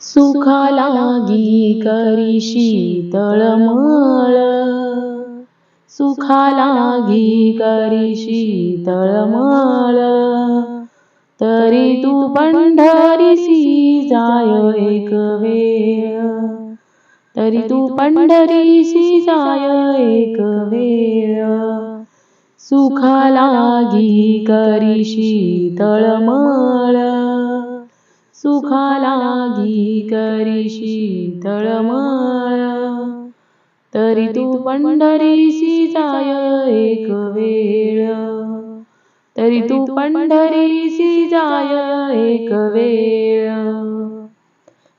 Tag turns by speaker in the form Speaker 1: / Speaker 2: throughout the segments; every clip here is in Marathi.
Speaker 1: सुखा लागी करी शीतळमळ सुखा लागी करी शीतळमळ तरी तू पंढरीसी जाय एक वेळ. तरी तू पंढरीसी जाय एक वेळ. सुखा लागी करी शीतळमळ लागी करी शीतळमळ तरी तू पंढरीशी जाय एक वेळ. तरी तू पंढरीशी जाय एक वेळ.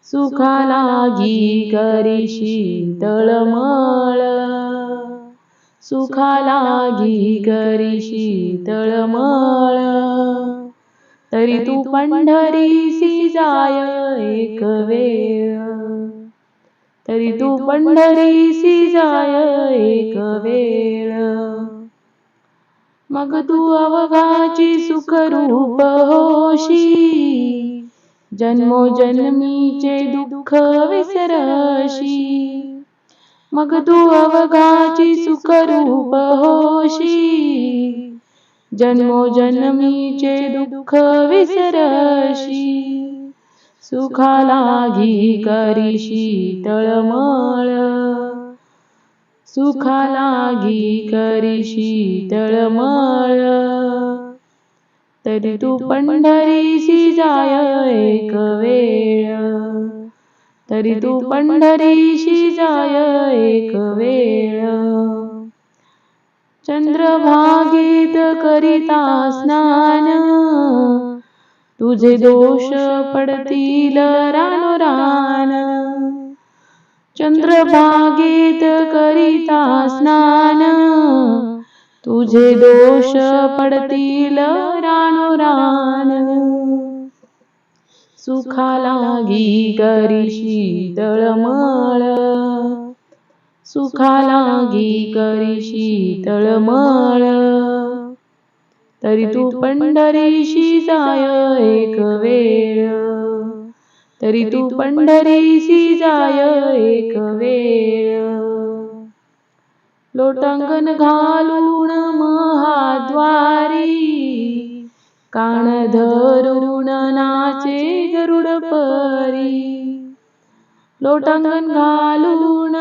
Speaker 1: सुखा लागी करी शीतळमळ सुखा लागी करी शीतळमळ तरी तू पंढरीसी जाय एक वेळ. तरी तू पंढरीसी जाय एक वेळ. मग तू अवघाची सुखरूप होशी जन्मोजन्मीचे दुःख विसरशी मग तू अवघाची सुखरूप होशी जन्मोजन्मीचे दुःख विसरशी सुखा लागी करी शीतळमळ सुखा लागी करी शीतळमळ तरी तू पंढरीशी जाय एक वेळ. तरी तू पंढरीशी जाय एक वेळ. चंद्रभागेत करिता स्नान. तुझे दोष पडतील रानोरान चंद्रभागेत करिता स्नान. तुझे दोष पडतील रानोरान सुखा लागी करी शीतळमळ सुखालागी करीशी तळमळ. तरी तू पंढरीशी जाय एक वेळ. तरी तू पंढरीशी जाय एक वेळ. लोटांगण घालून महाद्वारी कान धरून नाचे गरुड परी. लोटांगण घालून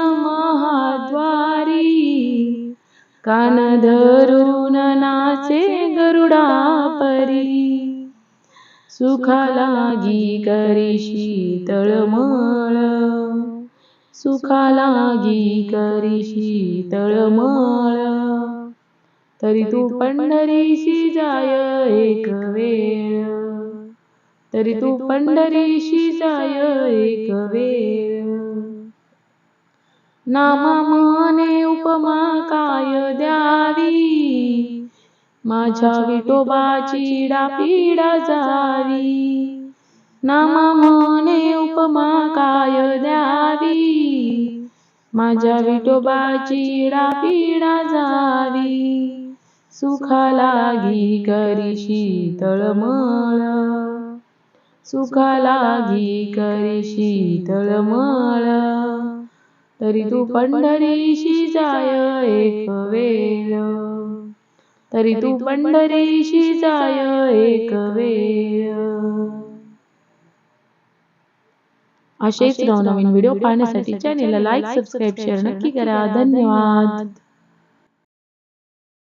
Speaker 1: कान धरून नाचे गरुडा परी सुखा लागी करी शीतळमळ सुखा लागी करी शीतळमळ तरी तू पंढरीशी जाय एक वेळ. तरी तू पंढरीशी जाय एक वेळ. नामा उपमा काय द्यावी? माझ्या विठोबाची डापीडा जावी. नामा माने उपमा काय द्यावी? माझ्या विठोबाची डापीडा जावी. सुखा लागी करी शीतळमळ सुखा लागी करी शीतळमळ तरी तू पंढरीशी जाय एक वेळ. तरी तू पंढरीशी जाय एक वेळ. असेच नवनवीन व्हिडिओ पाहण्यासाठी चॅनेलला लाईक सबस्क्राईब शेअर नक्की करा. धन्यवाद.